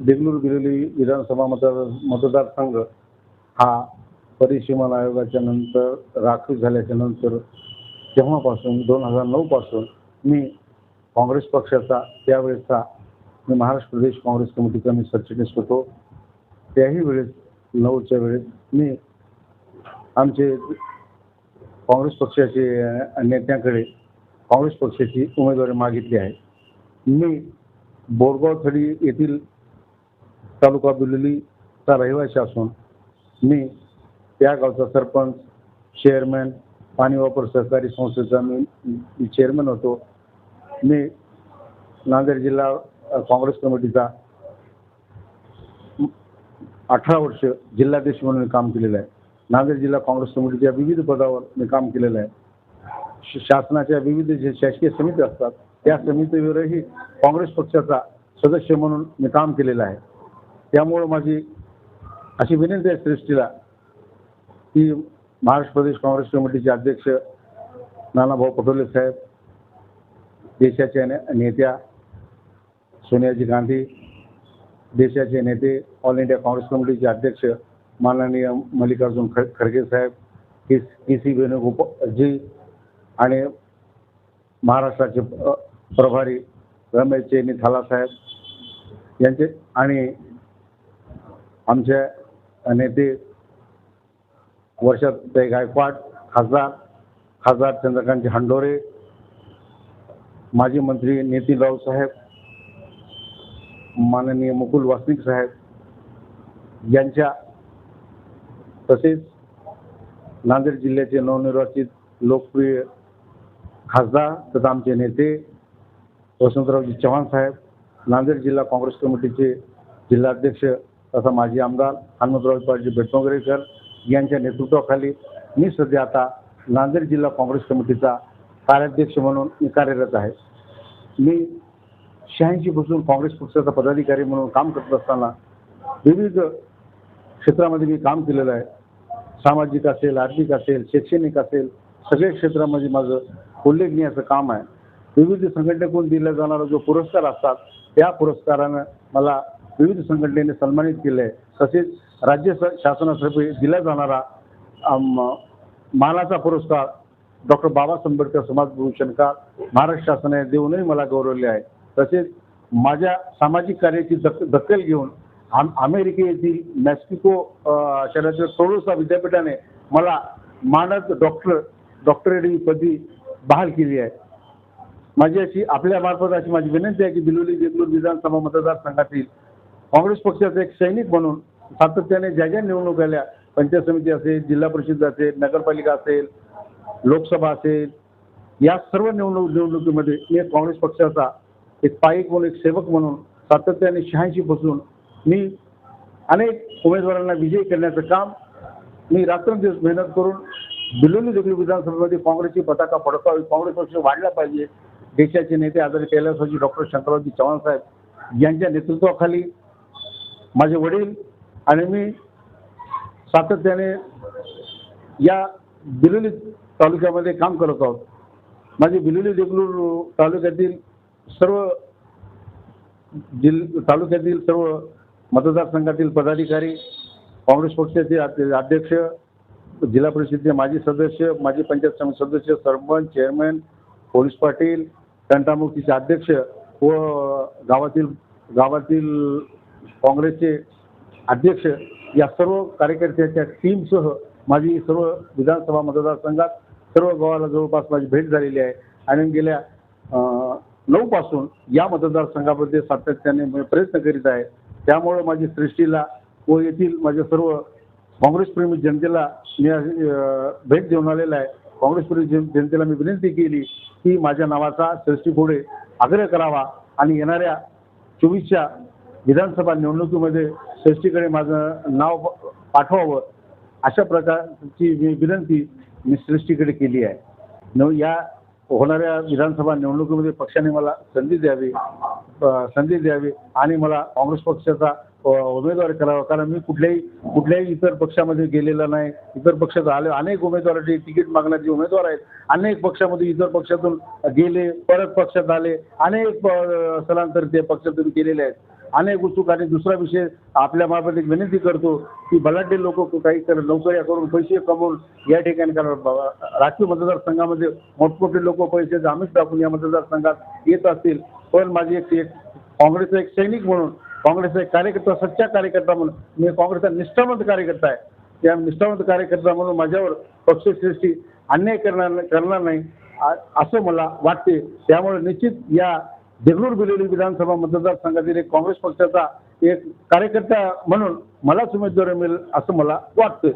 देगलूर बिरोली विधानसभा मतदार मतदारसंघ हा परिसीमन आयोगाच्या नंतर राखीव झाल्याच्यानंतर तेव्हापासून दोन हजार नऊपासून मी काँग्रेस पक्षाचा त्यावेळेचा मी महाराष्ट्र प्रदेश काँग्रेस कमिटीचा मी सरचिटणीस होतो. त्याही वेळेस नऊच्या वेळेस मी आमचे काँग्रेस पक्षाचे नेत्यांकडे काँग्रेस पक्षाची उमेदवारी मागितली आहे. मी बोरगाव थडी येथील तालुका बिलोलीचा रहिवासी असून मी त्या गावचा सरपंच चेअरमॅन पाणी वापर सहकारी संस्थेचा मी चेअरमॅन होतो. मी नांदेड जिल्हा काँग्रेस कमिटीचा अठरा वर्ष जिल्हाध्यक्ष म्हणून मी काम केलेलं आहे. नांदेड जिल्हा काँग्रेस कमिटीच्या विविध पदावर मी काम केलेलं आहे. शासनाच्या विविध जे शासकीय समिती असतात त्या समितीवरही काँग्रेस पक्षाचा सदस्य म्हणून मी काम केलेलं आहे. त्यामुळं माझी अशी विनंती आहे सृष्टीला की महाराष्ट्र प्रदेश काँग्रेस कमिटीचे अध्यक्ष नानाभाऊ पटोले साहेब देशाच्या ने नेत्या सोनियाजी गांधी देशाचे नेते ऑल इंडिया काँग्रेस कमिटीचे अध्यक्ष माननीय मल्लिकार्जुन ख खरगे साहेब के के सी वेणुगोपालजी आणि महाराष्ट्राचे प्रभारी रमेश चेनी थाला साहेब यांचे आणि आमच्या नेते वर्षात गायकवाड खासदार खासदार चंद्रकांतजी हंडोरे माजी मंत्री नितीन राऊत साहेब माननीय मुकुल वासनिक साहेब यांच्या तसेच नांदेड जिल्ह्याचे नवनिर्वाचित लोकप्रिय खासदार तथा आमचे नेते वसंतरावजी चव्हाण साहेब नांदेड जिल्हा काँग्रेस कमिटीचे जिल्हाध्यक्ष तसा माजी आमदार हनुमंतराव पाटील बेटमोगरेकर यांच्या नेतृत्वाखाली मी सध्या आता नांदेड जिल्हा काँग्रेस कमिटीचा कार्याध्यक्ष म्हणून मी कार्यरत आहे. मी शहाऐंशी पासून काँग्रेस पक्षाचा पदाधिकारी म्हणून काम करत असताना विविध क्षेत्रामध्ये मी काम केलेलं आहे. सामाजिक असेल आर्थिक असेल शैक्षणिक असेल सगळ्या क्षेत्रामध्ये माझं उल्लेखनीय असं काम आहे. विविध संघटनेकडून दिला जाणारा जो पुरस्कार असतात त्या पुरस्कारानं मला विविध संघटनेने सन्मानित केले आहे तसेच राज्य स- शासनातर्फे दिला जाणारा मानाचा पुरस्कार डॉक्टर बाबासाहेब आंबेडकर समाजभूषणकार महाराष्ट्र शासनाने देऊनही मला गौरवले आहे. तसेच माझ्या सामाजिक कार्याची दक दखल घेऊन आम अमेरिके येथील मॅक्सिको शहराच्या शहरातील टोलोसा विद्यापीठाने मला मानद डॉक्टर डॉक्टरेट ही पदवी बहाल केली आहे. माझी अशी आपल्या मार्फत अशी माझी विनंती आहे की बिलोली देगलूर विधानसभा मतदारसंघातील काँग्रेस पक्षाचा एक सैनिक म्हणून सातत्याने ज्या ज्या निवडणूक आल्या पंचायत समिती असेल जिल्हा परिषद असेल नगरपालिका असेल लोकसभा असेल या सर्व निवडणूक निवडणुकीमध्ये मी एक काँग्रेस पक्षाचा एक पाईक म्हणून एक सेवक म्हणून सातत्याने शहाऐंशी पासून मी अनेक उमेदवारांना विजयी करण्याचं काम मी रात्रंदिवस मेहनत करून बिलोली देखील विधानसभेमध्ये काँग्रेसची पताका फडकावी काँग्रेस पक्ष वाढला पाहिजे देशाचे नेते आदरणीय कैलासवाजी डॉक्टर शंकररावजी चव्हाण साहेब यांच्या नेतृत्वाखाली माझे वडील आणि मी सातत्याने या बिलोली तालुक्यामध्ये काम करत आहोत. माझे बिलोली देगलूर तालुक्यातील सर्व जिल तालुक्यातील सर्व मतदारसंघातील पदाधिकारी काँग्रेस पक्षाचे अध्यक्ष जिल्हा परिषदेचे माजी सदस्य माजी पंचायत समिती सदस्य सरपंच चेअरमॅन पोलीस पाटील तंटामुक्तीचे अध्यक्ष व गावातील गावातील काँग्रेसचे अध्यक्ष या सर्व कार्यकर्त्यांच्या टीमसह माझी सर्व विधानसभा मतदारसंघात सर्व गावाला जवळपास माझी भेट झालेली आहे. आणि गेल्या नऊ नऊपासून या मतदारसंघामध्ये सातत्याने मी प्रयत्न करीत आहे. त्यामुळं माझी सृष्टीला व येथील माझ्या सर्व काँग्रेसप्रेमी जनतेला मी भेट देऊन आलेला आहे. काँग्रेसप्रेमी जन जनतेला मी विनंती केली की माझ्या नावाचा सृष्टी पुढे आग्रह करावा आणि येणाऱ्या चोवीसच्या विधानसभा निवडणुकीमध्ये सृष्टीकडे माझं नाव पाठवावं अशा प्रकारची मी विनंती मी श्रेष्ठीकडे केली आहे. न या होणाऱ्या विधानसभा निवडणुकीमध्ये पक्षाने मला संधी द्यावी संधी द्यावी आणि मला काँग्रेस पक्षाचा उमेदवार करावा. कारण मी कुठल्याही कुठल्याही इतर पक्षामध्ये गेलेला नाही. इतर पक्षात आले अनेक उमेदवारांचे तिकीट मागण्याचे उमेदवार आहेत अनेक पक्षामध्ये इतर पक्षातून गेले परत पक्षात आले अनेक स्थलांतर ते पक्षातून केलेले आहेत. अनेक उत्सुक आणि दुसरा विषय आपल्या मार्फत एक विनंती करतो की बलाढ्य लोक काही कर नोकऱ्या करून पैसे कमवून या ठिकाणी कारण बाबा राजकीय मतदारसंघामध्ये मोठमोठे लोक पैसे आम्हीच टाकून या मतदारसंघात येत असतील. पण माझी एक एक काँग्रेसचा एक सैनिक म्हणून काँग्रेसचा एक कार्यकर्ता सच्चा कार्यकर्ता म्हणून मी काँग्रेसचा निष्ठावंत कार्यकर्ता आहे. त्या निष्ठावंत कार्यकर्ता म्हणून माझ्यावर पक्षश्रेष्ठी अन्याय करणार करणार नाही. असं मला वाटते. त्यामुळे निश्चित या देगलूर बिलोली विधानसभा मतदारसंघातील एक काँग्रेस पक्षाचा एक कार्यकर्ता म्हणून मलाच उमेदवारी मिळेल असं मला वाटतं